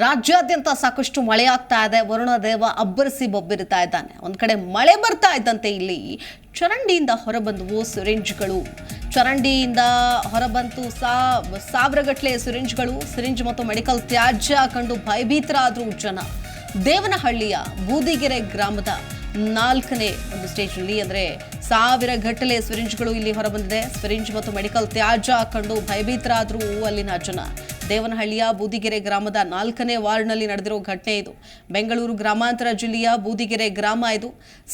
ರಾಜ್ಯಾದ್ಯಂತ ಸಾಕಷ್ಟು ಮಳೆ ಆಗ್ತಾ ಇದೆ. ವರುಣ ದೇವ ಅಬ್ಬರಿಸಿ ಬೊಬ್ಬಿರ್ತಾ ಇದ್ದಾನೆ. ಒಂದು ಕಡೆ ಮಳೆ ಬರ್ತಾ ಇದ್ದಂತೆ ಇಲ್ಲಿ ಚರಂಡಿಯಿಂದ ಹೊರಬಂದವು ಸಿರಿಂಜ್ಗಳು. ಚರಂಡಿಯಿಂದ ಹೊರಬಂತು ಸಾ ಸಾವಿರಗಟ್ಟಲೆ ಸಿರಿಂಜ್ಗಳು. ಸಿರಿಂಜ್ ಮತ್ತು ಮೆಡಿಕಲ್ ತ್ಯಾಜ್ಯ ಕಂಡು ಭಯಭೀತರಾದರು ಜನ. ದೇವನಹಳ್ಳಿಯ ಬೂದಿಗೆರೆ ಗ್ರಾಮದ ನಾಲ್ಕನೇ ಒಂದು ಸ್ಟೇಜ್ನಲ್ಲಿ ಅಂದರೆ ಸಾವಿರ ಗಟ್ಟಲೆ ಸಿರಿಂಜ್ಗಳು ಇಲ್ಲಿ ಹೊರಬಂದಿದೆ. ಸಿರಿಂಜ್ ಮತ್ತು ಮೆಡಿಕಲ್ ತ್ಯಾಜ್ಯ ಕಂಡು ಭಯಭೀತರಾದರೂ ಅಲ್ಲಿನ ಜನ. ದೇವನಹಳ್ಳಿಯ ಬೂದಿಗೆರೆ ಗ್ರಾಮದ ನಾಲ್ಕನೇ ವಾರ್ಡ್ನಲ್ಲಿ ನಡೆದಿರೋ ಘಟನೆ ಇದು. ಬೆಂಗಳೂರು ಗ್ರಾಮಾಂತರ ಜಿಲ್ಲೆಯ ಬೂದಿಗೆರೆ ಗ್ರಾಮ ಇದು.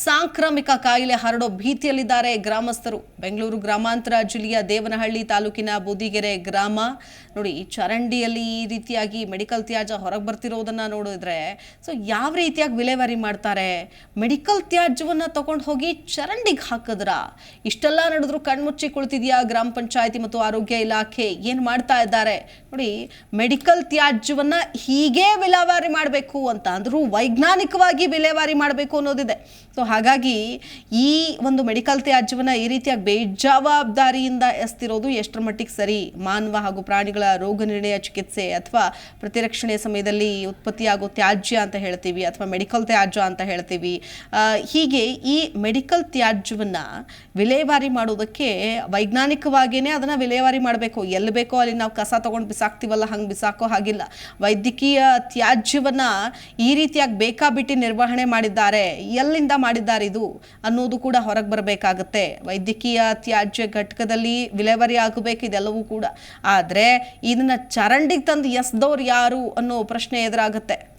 ಸಾಂಕ್ರಾಮಿಕ ಕಾಯಿಲೆ ಹರಡೋ ಭೀತಿಯಲ್ಲಿದ್ದಾರೆ ಗ್ರಾಮಸ್ಥರು. ಬೆಂಗಳೂರು ಗ್ರಾಮಾಂತರ ಜಿಲ್ಲೆಯ ದೇವನಹಳ್ಳಿ ತಾಲೂಕಿನ ಬೂದಿಗೆರೆ ಗ್ರಾಮ. ನೋಡಿ ಚರಂಡಿಯಲ್ಲಿ ಈ ರೀತಿಯಾಗಿ ಮೆಡಿಕಲ್ ತ್ಯಾಜ್ಯ ಹೊರಗೆ ಬರ್ತಿರೋದನ್ನ ನೋಡಿದ್ರೆ, ಸೊ ಯಾವ ರೀತಿಯಾಗಿ ವಿಲೇವಾರಿ ಮಾಡ್ತಾರೆ? ಮೆಡಿಕಲ್ ತ್ಯಾಜ್ಯವನ್ನ ತಗೊಂಡು ಹೋಗಿ ಚರಂಡಿಗೆ ಹಾಕಿದ್ರ? ಇಷ್ಟೆಲ್ಲ ನಡೆದ್ರು ಕಣ್ಮುಚ್ಚಿ ಕುಳಿತಿದೆಯಾ ಗ್ರಾಮ ಪಂಚಾಯತಿ ಮತ್ತು ಆರೋಗ್ಯ ಇಲಾಖೆ? ಏನು ಮಾಡ್ತಾ ಇದ್ದಾರೆ? ನೋಡಿ ಮೆಡಿಕಲ್ ತ್ಯಾಜ್ಯವನ್ನ ಹೀಗೆ ವಿಲೇವಾರಿ ಮಾಡಬೇಕು ಅಂತ ಅಂದರೂ ವೈಜ್ಞಾನಿಕವಾಗಿ ವಿಲೇವಾರಿ ಮಾಡಬೇಕು ಅನ್ನೋದಿದೆ. ಸೊ ಹಾಗಾಗಿ ಈ ಒಂದು ಮೆಡಿಕಲ್ ತ್ಯಾಜ್ಯವನ್ನ ಈ ರೀತಿಯಾಗಿ ಬೇಜವಾಬ್ದಾರಿಯಿಂದ ಎಸ್ತಿರೋದು ಎಷ್ಟರ ಮಟ್ಟಿಗೆ ಸರಿ? ಮಾನವ ಹಾಗೂ ಪ್ರಾಣಿಗಳ ರೋಗ ನಿರ್ಣಯ ಚಿಕಿತ್ಸೆ ಅಥವಾ ಪ್ರತಿರಕ್ಷಣೆಯ ಸಮಯದಲ್ಲಿ ಉತ್ಪತ್ತಿಯಾಗೋ ತ್ಯಾಜ್ಯ ಅಂತ ಹೇಳ್ತೀವಿ ಅಥವಾ ಮೆಡಿಕಲ್ ತ್ಯಾಜ್ಯ ಅಂತ ಹೇಳ್ತೀವಿ. ಹೀಗೆ ಈ ಮೆಡಿಕಲ್ ತ್ಯಾಜ್ಯವನ್ನ ವಿಲೇವಾರಿ ಮಾಡೋದಕ್ಕೆ ವೈಜ್ಞಾನಿಕವಾಗಿಯೇ ಅದನ್ನ ವಿಲೇವಾರಿ ಮಾಡಬೇಕು. ಎಲ್ಲಿ ಬೇಕೋ ಅಲ್ಲಿ ನಾವು ಕಸ ತೊಗೊಂಡು ಬಿಸಾಕ್ತಿವಲ್ಲ ಹಂಗೆ ಬಿಸಾಕೋ ಹಾಗಿಲ್ಲ. ವೈದ್ಯಕೀಯ ತ್ಯಾಜ್ಯವನ್ನು ಈ ರೀತಿಯಾಗಿ ಬೇಕಾಬಿಟ್ಟಿ ನಿರ್ವಹಣೆ ಮಾಡಿದ್ದಾರೆ. ಎಲ್ಲಿಂದ ಮಾಡಿದ್ದಾರೆ ಇದು ಅನ್ನೋದು ಕೂಡ ಹೊರಗೆ ಬರಬೇಕಾಗತ್ತೆ. ವೈದ್ಯಕೀಯ ತ್ಯಾಜ್ಯ ಘಟಕದಲ್ಲಿ ವಿಲೇವಾರಿ ಆಗಬೇಕು ಇದೆಲ್ಲವೂ ಕೂಡ. ಆದರೆ, ಇದನ್ನು ಚರಂಡಿಗೆ ತಂದು ಎಸ್ದವ್ರು ಯಾರು ಅನ್ನೋ ಪ್ರಶ್ನೆ ಎದುರಾಗುತ್ತೆ.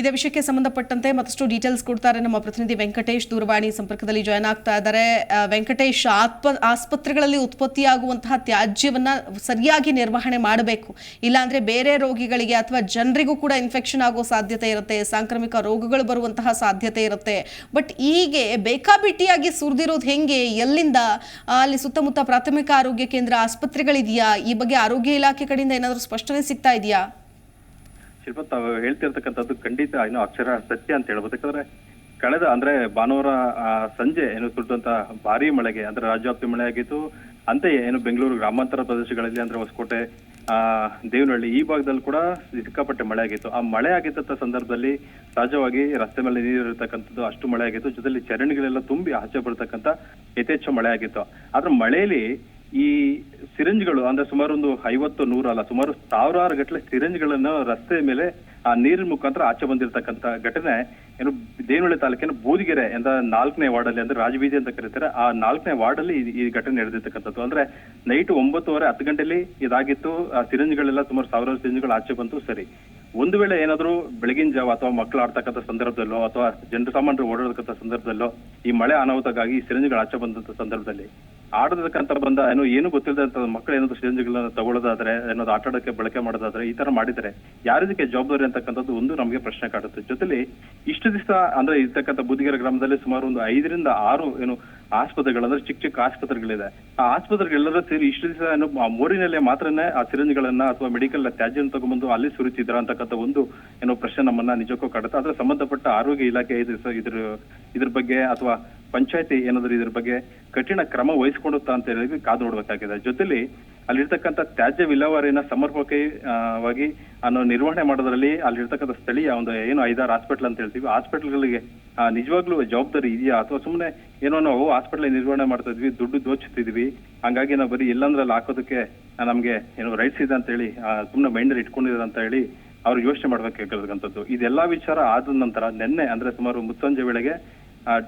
ಇದೇ ವಿಷಯಕ್ಕೆ ಸಂಬಂಧಪಟ್ಟಂತೆ ಮತ್ತಷ್ಟು ಡೀಟೇಲ್ಸ್ ಕೊಡ್ತಾರೆ ನಮ್ಮ ಪ್ರತಿನಿಧಿ ವೆಂಕಟೇಶ್ ದೂರವಾಣಿ ಸಂಪರ್ಕದಲ್ಲಿ ಜಾಯ್ನ್ ಆಗ್ತಾ ಇದ್ದಾರೆ. ವೆಂಕಟೇಶ್, ಆತ್ಮ, ಆಸ್ಪತ್ರೆಗಳಲ್ಲಿ ಉತ್ಪತ್ತಿಯಾಗುವಂತಹ ತ್ಯಾಜ್ಯವನ್ನ ಸರಿಯಾಗಿ ನಿರ್ವಹಣೆ ಮಾಡಬೇಕು. ಇಲ್ಲಾಂದ್ರೆ ಬೇರೆ ರೋಗಿಗಳಿಗೆ ಅಥವಾ ಜನರಿಗೂ ಕೂಡ ಇನ್ಫೆಕ್ಷನ್ ಆಗೋ ಸಾಧ್ಯತೆ ಇರುತ್ತೆ, ಸಾಂಕ್ರಾಮಿಕ ರೋಗಗಳು ಬರುವಂತಹ ಸಾಧ್ಯತೆ ಇರುತ್ತೆ. ಬಟ್ ಹೀಗೆ ಬೇಕಾಬಿಟ್ಟಿಯಾಗಿ ಸುರಿದಿರೋದು ಹೆಂಗೆ? ಎಲ್ಲಿಂದ? ಅಲ್ಲಿ ಸುತ್ತಮುತ್ತ ಪ್ರಾಥಮಿಕ ಆರೋಗ್ಯ ಕೇಂದ್ರ ಆಸ್ಪತ್ರೆಗಳಿದೆಯಾ? ಈ ಬಗ್ಗೆ ಆರೋಗ್ಯ ಇಲಾಖೆ ಕಡೆಯಿಂದ ಏನಾದರೂ ಸ್ಪಷ್ಟನೆ ಸಿಗ್ತಾ ಇದೆಯಾ? ಶಿಲ್ಪ ತಾವು ಹೇಳ್ತಿರ್ತಕ್ಕಂಥದ್ದು ಖಂಡಿತ ಏನು ಅಕ್ಷರ ಸತ್ಯ ಅಂತ ಹೇಳ್ಬೋದು. ಯಾಕಂದ್ರೆ ಕಳೆದ ಅಂದ್ರೆ ಭಾನುವಾರ ಸಂಜೆ ಏನು ಸುರಿದಂತ ಭಾರಿ ಮಳೆಗೆ, ಅಂದ್ರೆ ರಾಜ್ಯಾಪ್ತಿ ಮಳೆ ಆಗಿತ್ತು ಅಂತೆಯೇ ಏನು ಬೆಂಗಳೂರು ಗ್ರಾಮಾಂತರ ಪ್ರದೇಶಗಳಲ್ಲಿ ಅಂದ್ರೆ ಹೊಸಕೋಟೆ, ಆ, ದೇವನಹಳ್ಳಿ ಈ ಭಾಗದಲ್ಲಿ ಕೂಡ ಸಿಕ್ಕಾಪಟ್ಟೆ ಮಳೆ ಆಗಿತ್ತು. ಆ ಮಳೆ ಆಗಿದ್ದಂತ ಸಂದರ್ಭದಲ್ಲಿ ಸಹಜವಾಗಿ ರಸ್ತೆ ಮೇಲೆ ನೀರು ಇರತಕ್ಕಂಥದ್ದು ಅಷ್ಟು ಮಳೆ ಆಗಿತ್ತು. ಜೊತೆಲಿ ಚರಂಡಿಗಳೆಲ್ಲ ತುಂಬಿ ಆಚೆ ಬರ್ತಕ್ಕಂಥ ಯಥೇಚ್ಛ ಮಳೆ ಆಗಿತ್ತು. ಆದ್ರೆ ಮಳೆಯಲ್ಲಿ ಈ ಸಿರಿಂಜ್ಗಳು ಅಂದ್ರೆ ಸುಮಾರು ಒಂದು ಐವತ್ತು, ನೂರು ಅಲ್ಲ, ಸುಮಾರು ಸಾವಿರಾರು ಗಟ್ಟಲೆ ಸಿರಿಂಜ್ಗಳನ್ನು ರಸ್ತೆ ಮೇಲೆ, ಆ ನೀರಿನ ಮುಖಾಂತರ ಆಚೆ ಬಂದಿರತಕ್ಕಂತ ಘಟನೆ. ಏನು ದೇವನಹಳ್ಳಿ ತಾಲೂಕಿನ ಬೂದಿಗೆರೆ ಅಂತ ನಾಲ್ಕನೇ ವಾರ್ಡ್ ಅಲ್ಲಿ ಅಂದ್ರೆ ರಾಜಬೀದಿ ಅಂತ ಕರೀತಾರೆ, ಆ ನಾಲ್ಕನೇ ವಾರ್ಡ್ ಅಲ್ಲಿ ಈ- ಈ ಘಟನೆ ನಡೆದಿರ್ತಕ್ಕಂಥದ್ದು. ಅಂದ್ರೆ ನೈಟ್ ಒಂಬತ್ತುವರೆ ಹತ್ತು ಗಂಟೆಲಿ ಇದಾಗಿತ್ತು, ಆ ಸಿರಿಂಜ್ಗಳೆಲ್ಲ ಸುಮಾರು ಸಾವಿರಾರು ಸಿರಿಂಜ್ಗಳು ಆಚೆ ಬಂತು, ಸರಿ. ಒಂದು ವೇಳೆ ಏನಾದರೂ ಬೆಳಗಿನ ಜಾವ ಅಥವಾ ಮಕ್ಕಳು ಆಡ್ತಕ್ಕಂಥ ಸಂದರ್ಭದಲ್ಲೋ ಅಥವಾ ಜನರು ಸಾಮಾನ್ಯರು ಓಡಾಡತಕ್ಕಂಥ ಸಂದರ್ಭದಲ್ಲೋ ಈ ಮಳೆ ಅನಾಹುತಕ್ಕಾಗಿ ಸಿರಿಂಜ್ಗಳು ಆಚೆ ಬಂದಂತ ಸಂದರ್ಭದಲ್ಲಿ ಆಡೋದಕ್ಕಂತ ಬಂದ ಏನೋ ಏನು ಗೊತ್ತಿಲ್ಲದಂತ ಮಕ್ಕಳು ಏನಾದ್ರು ಸಿರಿಂಜ್ಗಳನ್ನ ತಗೊಳ್ಳೋದಾದ್ರೆ, ಏನಾದ್ರು ಆಟ ಆಡೋಕೆ ಬಳಕೆ ಮಾಡೋದಾದ್ರೆ ಈ ತರ ಮಾಡಿದರೆ ಯಾರಿದಕ್ಕೆ ಜವಾಬ್ದಾರಿ ಅಂತಕ್ಕಂಥದ್ದು ಒಂದು ನಮಗೆ ಪ್ರಶ್ನೆ ಕಾಡುತ್ತೆ. ಜೊತೆಲಿ ಇಷ್ಟು ದಿವಸ ಅಂದ್ರೆ ಇರ್ತಕ್ಕಂಥ ಬುದ್ಧಿಗೆರೆ ಗ್ರಾಮದಲ್ಲಿ ಸುಮಾರು ಒಂದು ಐದರಿಂದ ಆರು ಏನು ಆಸ್ಪತ್ರೆಗಳು ಅಂದ್ರೆ ಚಿಕ್ಕ ಚಿಕ್ಕ ಆಸ್ಪತ್ರೆಗಳಿದೆ. ಆ ಆಸ್ಪತ್ರೆಗಳೆಲ್ಲರೂ ಸೇರಿ ಇಷ್ಟು ದಿವಸ ಮೋರಿನಲ್ಲೇ ಮಾತ್ರನೇ ಆ ಸಿರಿಂಜ್ಗಳನ್ನ ಅಥವಾ ಮೆಡಿಕಲ್ ತ್ಯಾಜ್ಯವನ್ನು ತಗೊಂಡ್ಬಂದು ಅಲ್ಲಿ ಸುರಿತಿದ್ರ ಅಂತಕ್ಕಂಥ ಒಂದು ಏನೋ ಪ್ರಶ್ನೆ ನಮ್ಮನ್ನ ನಿಜಕ್ಕೂ ಕಾಡುತ್ತೆ ಅದ್ರ ಸಂಬಂಧಪಟ್ಟ ಆರೋಗ್ಯ ಇಲಾಖೆ ಇದ್ರ ಇದ್ರ ಬಗ್ಗೆ ಅಥವಾ ಪಂಚಾಯತಿ ಏನಾದರೂ ಇದ್ರ ಬಗ್ಗೆ ಕಠಿಣ ಕ್ರಮ ವಹಿಸ್ಕೊಂಡುತ್ತಾ ಅಂತ ಹೇಳಿ ಕಾದು ನೋಡ್ಬೇಕಾಗಿದೆ. ಜೊತೆಲಿ ಅಲ್ಲಿರ್ತಕ್ಕಂಥ ತ್ಯಾಜ್ಯ ವಿಲೇವಾರಿನ ಸಮರ್ಪಕವಾಗಿ ಅನ್ನೋ ನಿರ್ವಹಣೆ ಮಾಡೋದ್ರಲ್ಲಿ ಅಲ್ಲಿರ್ತಕ್ಕಂಥ ಸ್ಥಳೀಯ ಒಂದು ಏನು ಐದಾರು ಹಾಸ್ಪಿಟಲ್ ಅಂತ ಹೇಳ್ತೀವಿ. ಹಾಸ್ಪಿಟಲ್ಗಳಿಗೆ ನಿಜವಾಗ್ಲೂ ಜವಾಬ್ದಾರಿ ಇದೆಯಾ? ಅಥವಾ ಸುಮ್ಮನೆ ಏನೋ ನಾವು ಹಾಸ್ಪಿಟಲ್ ನಿರ್ವಹಣೆ ಮಾಡ್ತಾ ಇದ್ವಿ, ದುಡ್ಡು ದೋಚುತ್ತಿದ್ವಿ, ಹಂಗಾಗಿ ನಾವು ಬರೀ ಎಲ್ಲಂದ್ರಲ್ಲಿ ಹಾಕೋದಕ್ಕೆ ನಮಗೆ ನಮ್ಗೆ ಏನೋ ರೈಟ್ಸ್ ಇದೆ ಅಂತ ಹೇಳಿ ಸುಮ್ಮನೆ ಮೈಂಡಲ್ಲಿ ಇಟ್ಕೊಂಡಿದ್ದಾರೆ ಅಂತ ಹೇಳಿ ಅವ್ರು ಯೋಚನೆ ಮಾಡ್ಬೇಕಾಗಿರ್ತಕ್ಕಂಥದ್ದು ಇದೆಲ್ಲ ವಿಚಾರ ಆದ ನಂತರ, ನಿನ್ನೆ ಅಂದ್ರೆ ಸುಮಾರು ಮುತ್ತಂಜೆ ವೇಳೆಗೆ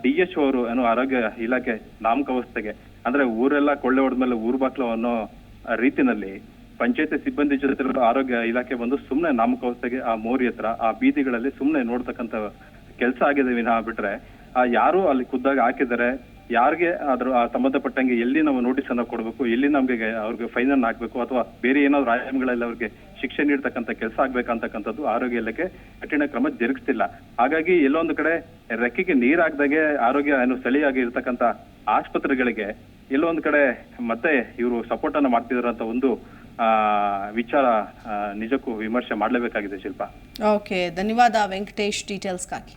ಡಿ ಎಚ್ ಅವರು ಏನು ಆರೋಗ್ಯ ಇಲಾಖೆ ನಾಮಕಾವಸ್ಥೆಗೆ ಅಂದ್ರೆ ಊರೆಲ್ಲ ಕೊಳ್ಳೆ ಹೊಡೆದ್ಮೇಲೆ ಊರ್ ಬಾಕ್ಲು ಅನ್ನೋ ರೀತಿನಲ್ಲಿ ಪಂಚಾಯತಿ ಸಿಬ್ಬಂದಿ ಜೊತೆ ಆರೋಗ್ಯ ಇಲಾಖೆ ಬಂದು ಸುಮ್ನೆ ನಾಮಕಾವಸ್ಥೆಗೆ ಆ ಮೋರಿ ಹತ್ರ, ಆ ಬೀದಿಗಳಲ್ಲಿ ಸುಮ್ನೆ ನೋಡ್ತಕ್ಕಂತ ಕೆಲಸ ಆಗಿದೆ ವಿನಃ ಬಿಟ್ರೆ, ಆ ಯಾರು ಅಲ್ಲಿ ಖುದ್ದಾಗಿ ಹಾಕಿದ್ದಾರೆ ಯಾರಿಗೆ ಅದ್ರ ಸಂಬಂಧಪಟ್ಟಂಗೆ ಎಲ್ಲಿ ನಾವು ನೋಟಿಸ್ ಅನ್ನ ಕೊಡಬೇಕು, ಎಲ್ಲಿ ನಮ್ಗೆ ಅವ್ರಿಗೆ ಫೈನ್ ಅನ್ನ ಹಾಕ್ಬೇಕು, ಅಥವಾ ಬೇರೆ ಏನಾದ್ರು ಆಯಾಮಗಳಲ್ಲಿ ಅವ್ರಿಗೆ ಶಿಕ್ಷೆ ನೀಡ್ತಕ್ಕಂಥ ಕೆಲಸ ಆಗ್ಬೇಕಂತಕ್ಕಂಥದ್ದು ಆರೋಗ್ಯ ಇಲಾಖೆ ಕಠಿಣ ಕ್ರಮ ಜರುಗಿಸ್ತಿಲ್ಲ. ಹಾಗಾಗಿ ಎಲ್ಲೊಂದು ಕಡೆ ರೆಕ್ಕೆಗೆ ನೀರಾಗ್ದಾಗೆ ಆರೋಗ್ಯ ಏನು ಸ್ಥಳೀಯಾಗಿ ಇರ್ತಕ್ಕಂಥ ಆಸ್ಪತ್ರೆಗಳಿಗೆ ಎಲ್ಲೊಂದು ಕಡೆ ಮತ್ತೆ ಇವರು ಸಪೋರ್ಟ್ ಅನ್ನ ಮಾಡ್ತಿದಾರಂತ ಒಂದು ವಿಚಾರ ನಿಜಕ್ಕೂ ವಿಮರ್ಶೆ ಮಾಡಲೇಬೇಕಾಗಿದೆ ಶಿಲ್ಪ. ಓಕೆ ಧನ್ಯವಾದ ವೆಂಕಟೇಶ್ ಡೀಟೇಲ್ಸ್ಗಾಗಿ